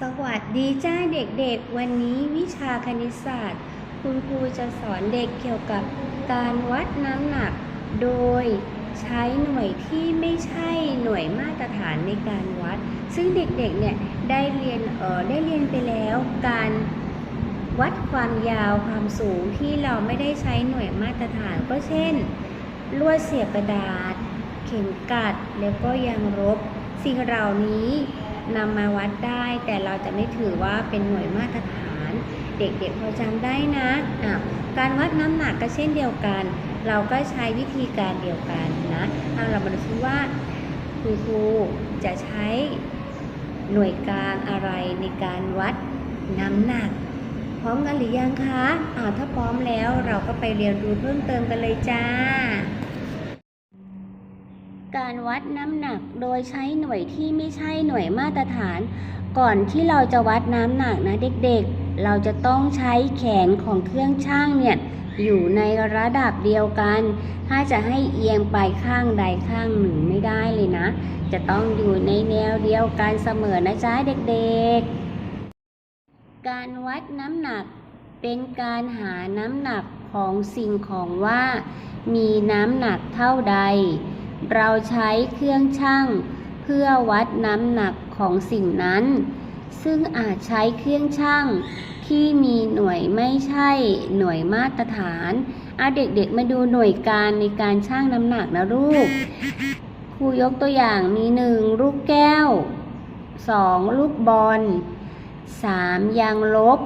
สวัสดีจ้าเด็กๆ วันนี้วิชาคณิตศาสตร์ คุณครูจะสอนเด็กเกี่ยวกับการวัดน้ำหนัก โดยใช้หน่วยที่ไม่ใช่หน่วยมาตรฐานในการวัด ซึ่งเด็กๆเนี่ยได้เรียนเออได้เรียนไปแล้วการวัดความยาวความสูงที่เราไม่ได้ใช้หน่วยมาตรฐานก็เช่น ลวดเสียบกระดาษ เข็มกัดแล้วก็ยางลบสิ่งเหล่านี้ นำมาวัดได้ แต่เราจะไม่ถือว่าเป็นหน่วยมาตรฐาน เด็กๆพอจำได้นะะการวัดน้ำหนักก็เช่นเดียวกัน เราก็ใช้วิธีการเดียวกันนะเอาเรามาดูซิว่าคุณครูจะใช้หน่วยกลางอะไรในการวัดน้ำหนัก พร้อมกันหรือยังคะอ่าถ้าพร้อมแล้วเราก็ไปเรียนรู้เพิ่มเติมกันเลยจ้า การวัดน้ำหนักโดยใช้หน่วยที่ไม่ใช่หน่วยมาตรฐาน ก่อนที่เราจะวัดน้ำหนักนะเด็กๆ เราจะต้องใช้แขนของเครื่องช่างเนี่ยอยู่ในระดับเดียวกัน ถ้าจะให้เอียงไปข้างใดข้างหนึ่งไม่ได้เลยนะ จะต้องอยู่ในแนวเดียวกันเสมอนะจ๊ะเด็กๆ การวัดน้ำหนักเป็นการหาน้ำหนักของสิ่งของว่า มีน้ำหนักเท่าใด เราใช้เครื่องชั่ง เพื่อวัดน้ำหนักของสิ่งนั้น ซึ่งอาจใช้เครื่องชั่งที่มีหน่วยไม่ใช่หน่วยมาตรฐานเอาเด็กๆมาดูหน่วยการในการชั่งน้ำหนักนะลูกครูยกตัวอย่างมีหนึ่งลูกแก้วสองลูกบอลสามยางลบ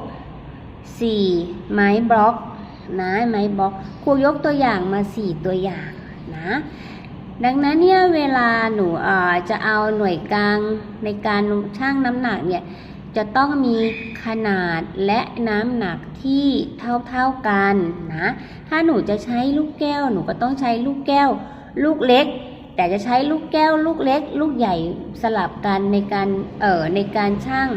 สี่ไม้บล็อกนะไม้บล็อกครูยกตัวอย่างมาสี่ตัวอย่างนะ ดังนั้นเนี่ยเวลาหนูเอ่อจะเอาหน่วยกลางในการชั่งน้ำหนักเนี่ยจะต้องมีขนาดและน้ำหนักที่เท่าๆกันนะถ้าหนูจะใช้ลูกแก้ว หนูก็ต้องใช้ลูกแก้ว ลูกเล็ก แต่จะใช้ลูกแก้ว ลูกเล็ก ลูกใหญ่สลับกันในการเอ่อในการชั่ง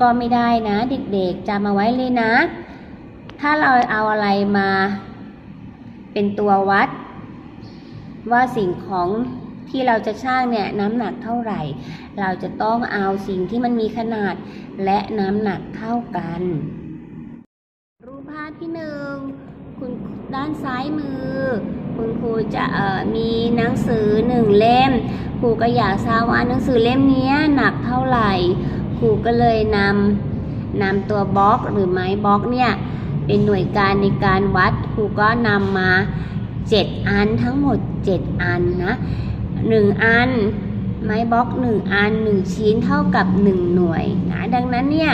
ก็ไม่ได้นะ เด็กๆจำเอาไว้เลยนะ ถ้าเราเอาอะไรมาเป็นตัววัด ว่าสิ่งของที่เราจะช่างเนี่ยน้ำหนักเท่าไหร่ เราจะต้องเอาสิ่งที่มันมีขนาดและน้ำหนักเท่ากัน รูปภาพที่หนึ่งคุณด้านซ้ายมือ คุณครูจะมีหนังสือหนึ่งเล่ม ครูก็อยากทราบว่าหนังสือเล่มนี้หนักเท่าไหร่ ครูก็เลยนำนำตัวบล็อกหรือไม้บล็อกเนี่ยเป็นหน่วยการในการวัด ครูก็นำมา 7 อันทั้งหมด 7 อันนะ1อัน ไม้บล็อก 1 อัน 1 ชิ้นเท่ากับ 1 หน่วยนะดังนั้นเนี่ย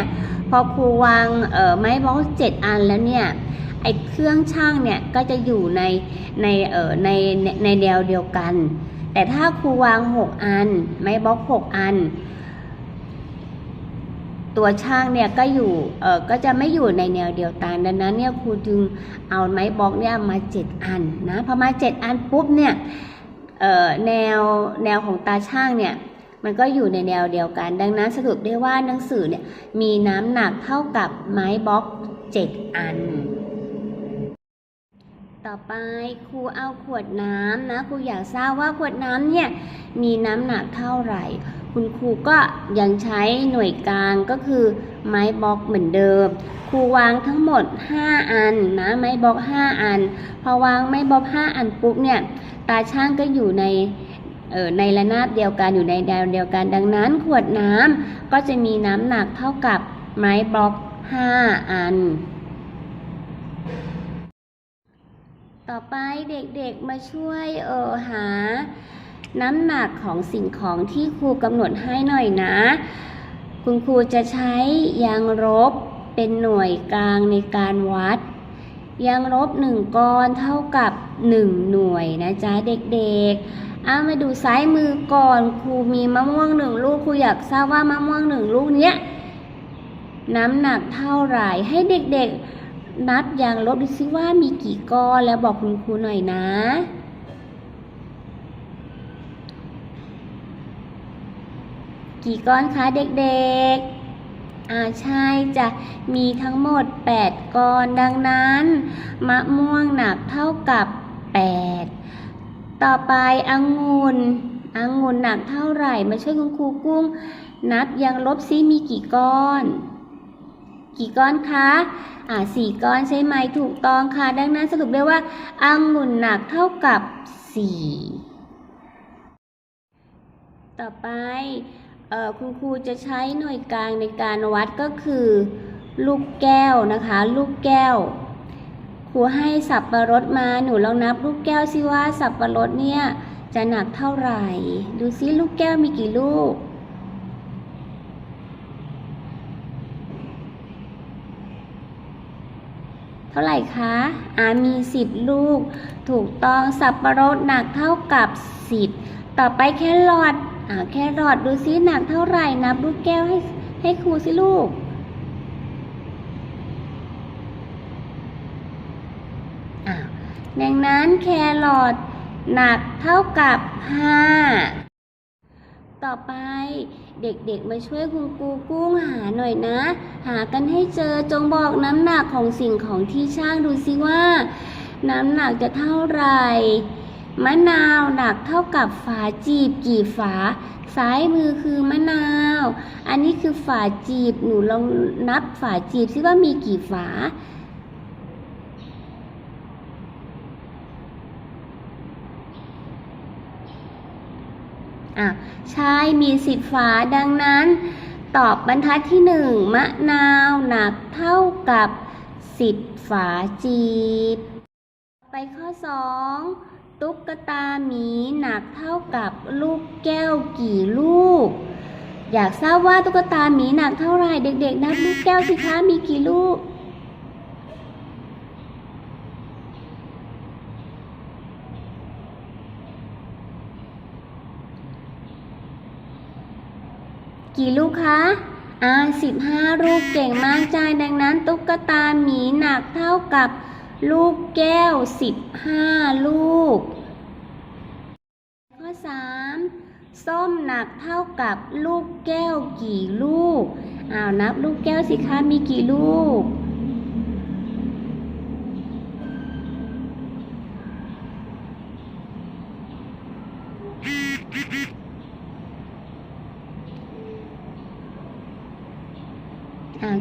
พอครูวางเอ่อไม้บล็อก 7 อันแล้วเนี่ยไอเครื่องช่างเนี่ยก็จะอยู่ในในเอ่อในในในแนวเดียวกัน แต่ถ้าครูวาง 6 อัน ไม้บล็อก 6 อัน ตัวช่างเนี่ยก็อยู่เออก็จะไม่อยู่ในแนวเดียวกันดังนั้นเนี่ยครูจึงเอาไม้บล็อกเนี่ยมาเจ็ดอันนะพอมาเจ็ดอันปุ๊บเนี่ยเออแนวแนวของตาช่างเนี่ยมันก็อยู่ในแนวเดียวกัน ดังนั้นสรุปได้ว่าหนังสือเนี่ยมีน้ำหนักเท่ากับไม้บล็อกเจ็ดอัน ต่อไปครูเอาขวดน้ำนะครูอยากทราบว่าขวดน้ำเนี่ยมีน้ำหนักเท่าไหร่ คุณครูก็ยังใช้หน่วยกลางก็คือไม้บล็อกเหมือนเดิม ครูวางทั้งหมด 5 อันนะไม้บล็อก 5 อัน พอวางไม้บล็อก 5 อันปุ๊บเนี่ยตาช่างก็อยู่ในเออในระนาบเดียวกันอยู่ในแนวเดียวกัน ดังนั้นขวดน้ำก็จะมีน้ำหนักเท่ากับไม้บล็อก 5 อัน ต่อไปเด็กๆมาช่วยเออหา น้ำหนักของสิ่งของที่ครูกำหนดให้หน่อยนะ คุณครูจะใช้ยางลบเป็นหน่วยกลางในการวัด ยางลบหนึ่งก้อนเท่ากับหนึ่งหน่วยนะจ๊ะเด็กๆเอามาดูซ้ายมือก่อนครูมีมะม่วงหนึ่งลูกครูอยากทราบว่ามะม่วงหนึ่งลูกเนี้ยน้ำหนักเท่าไหร่ให้เด็กๆนับยางลบดูซิว่ามีกี่ก้อนแล้วบอกคุณครูหน่อยนะ กี่ก้อนคะเด็กๆ อ่าใช่จะมีทั้งหมด 8 ก้อน ดังนั้น มะม่วงหนักเท่ากับ 8 ต่อไปองุ่นองุ่นหนักเท่าไหร่ มาช่วยคุณครูกุ้ง นับยังลบซิมีกี่ก้อน กี่ก้อนคะอ่าสี่ก้อนใช่ไหมถูกต้องค่ะ ดังนั้นสรุปได้ว่าองุ่นหนักเท่ากับสี่ต่อไป คุณครูจะใช้หน่วยกลางในการวัดก็คือ ลูกแก้วนะคะ ลูกแก้ว ครูให้สับประรดมาหนูลองนับลูกแก้วสิว่าสับประรดเนี่ยจะหนักเท่าไหร่ ดูซิลูกแก้วมีกี่ลูก เท่าไหร่คะอามีสิบลูก ถูกต้องสับประรดหนักเท่ากับสิบต่อไปแครอท อ่าแครอทดูซิหนักเท่าไหร่นับลูกแก้วให้ให้ครูสิลูก อ่าดังนั้นแครอทหนักเท่ากับห้าต่อไปเด็กๆมาช่วยคุณครูกุ้งหาหน่อยนะ หากันให้เจอจงบอกน้ำหนักของสิ่งของที่ช่างดูซิว่า น้ำหนักจะเท่าไหร่ มะนาวหนักเท่ากับฝาจีบกี่ฝา ซ้ายมือคือมะนาว อันนี้คือฝาจีบ หนูลองนับฝาจีบซิว่ามีกี่ฝา อะ ใช่มีสิบฝา ดังนั้น ตอบบรรทัดที่หนึ่งมะนาวหนักเท่ากับสิบฝาจีบ ไปข้อสอง ตุ๊กตาหมีหนักเท่ากับลูกแก้วกี่ลูก อยากทราบว่าตุ๊กตาหมีหนักเท่าไหร่เด็ก ๆนับลูกแก้วสิคะมีกี่ลูก กี่ลูกคะอ่าสิบห้าลูกเก่งมากจ้าดังนั้น ตุ๊กตาหมีหนักเท่ากับ ลูกแก้วสิบห้าลูก ข้อสามส้มหนักเท่ากับลูกแก้วกี่ลูกอ้าวนับลูกแก้วสิคะมีกี่ลูก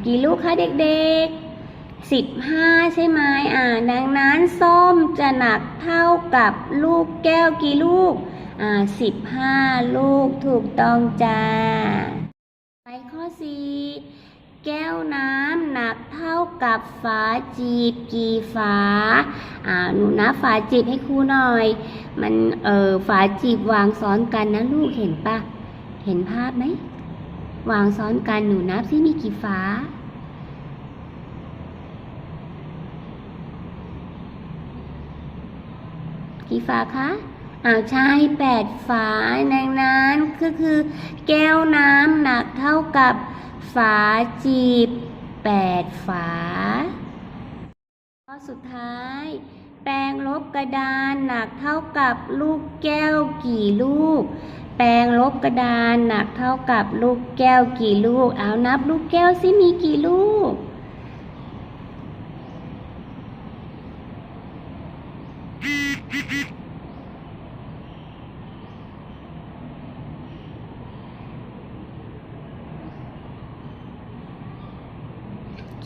กี่ลูกคะเด็กๆ สิบห้าใช่ไหมอ่า ดังนั้นส้มจะหนักเท่ากับลูกแก้วกี่ลูก อ่าสิบห้าลูกถูกต้องจ้า ไปข้อสี่แก้วน้ำหนักเท่ากับฝาจีบกี่ฝา อ่า หนูนับฝาจีบให้ครูหน่อย มัน เออฝาจีบวางซ้อนกันนะลูกเห็นปะ เห็นภาพไหม วางซ้อนกันหนูนับซิมีกี่ฝา กี่ฝาคะอ้าวใช่แปดฝาดังนั้นก็คือ แก้วน้ำหนักเท่ากับฝาจีบแปดฝาข้อสุดท้าย แปรงลบกระดานหนักเท่ากับลูกแก้วกี่ลูก แปรงลบกระดานหนักเท่ากับลูกแก้วกี่ลูก เอานับลูกแก้วสิมีกี่ลูก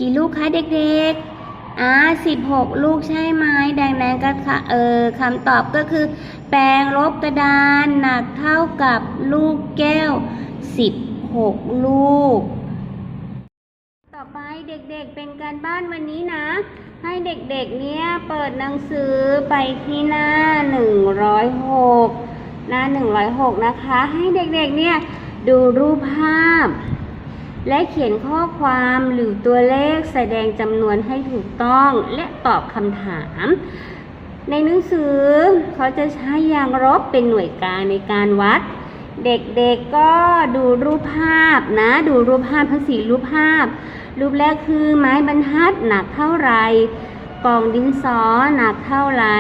กี่ลูกคะเด็กๆ อ่าสิบหกลูกใช่ไหมดังนั้นก็ค่ะเออคำตอบก็คือ แปรงลบกระดานหนักเท่ากับลูกแก้วสิบหกลูก ต่อไปเด็กๆเป็นการบ้านวันนี้นะ ให้เด็กๆเนี่ยเปิดหนังสือไปที่หน้าหนึ่งร้อยหกหน้าหนึ่งร้อยหกนะคะ ให้เด็กๆเนี่ยดูรูปภาพ และเขียนข้อความหรือตัวเลขแสดงจำนวนให้ถูกต้องและตอบคำถาม ในหนังสือเขาจะใช้ยางลบเป็นหน่วยกลางในการวัด เด็กๆก็ดูรูปภาพนะ ดูรูปภาพทั้งสี่รูปภาพ รูปแรกคือไม้บรรทัดหนักเท่าไหร่กล่องดินสอหนักเท่าไหร่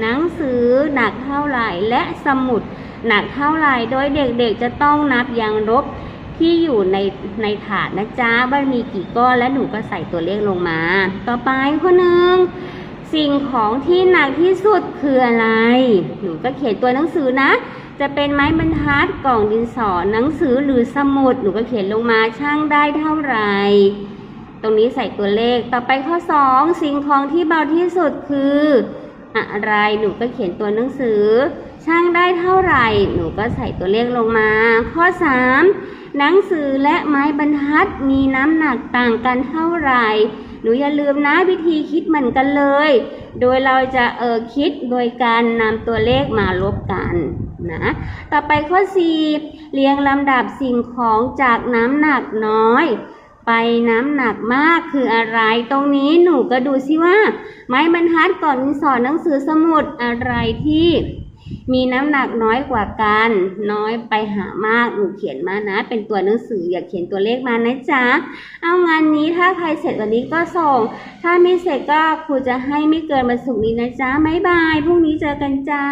หนังสือหนักเท่าไหร่และสมุดหนักเท่าไหร่โดยเด็กๆจะต้องนับยางลบ ที่อยู่ในในถาดนะจ๊ะว่ามีกี่ก้อนและหนูก็ใส่ตัวเลขลงมา ต่อไปข้อหนึ่งสิ่งของที่หนักที่สุดคืออะไร หนูก็เขียนตัวหนังสือนะจจะเป็นไม้บรรทัดกล่องดินสอหนังสือหรือสมุดหนูก็เขียนลงมาช่างได้เท่าไหร่ตรงนี้ใส่ตัวเลขต่อไปข้อ 2 สิ่งของที่เบาที่สุดคือ อะไรหนูก็เขียนตัวหนังสือ ช่างได้เท่าไหร่ หนูก็ใส่ตัวเลขลงมา ข้อ 3 หนังสือและไม้บรรทัดมีน้ำหนักต่างกันเท่าไหร่ หนูอย่าลืมนะวิธีคิดเหมือนกันเลย โดยเราจะเออคิดโดยการนำตัวเลขมาลบกันนะ ต่อไปข้อ 4 เรียงลำดับสิ่งของจากน้ำหนักน้อย ไปน้ำหนักมากคืออะไร ตรงนี้หนูก็ดูซิว่า ไม้บรรทัดก่อนสอนหนังสือสมุดอะไรที่ มีน้ำหนักน้อยกว่ากัน น้อยไปหามากหนูเขียนมานะ เป็นตัวหนังสืออย่าเขียนตัวเลขมานะจ๊ะ เอางานนี้ถ้าใครเสร็จวันนี้ก็ส่ง ถ้าไม่เสร็จก็ครูจะให้ไม่เกินวันศุกร์นี้นะจ๊ะบ๊ายบายพรุ่งนี้เจอกันจ้า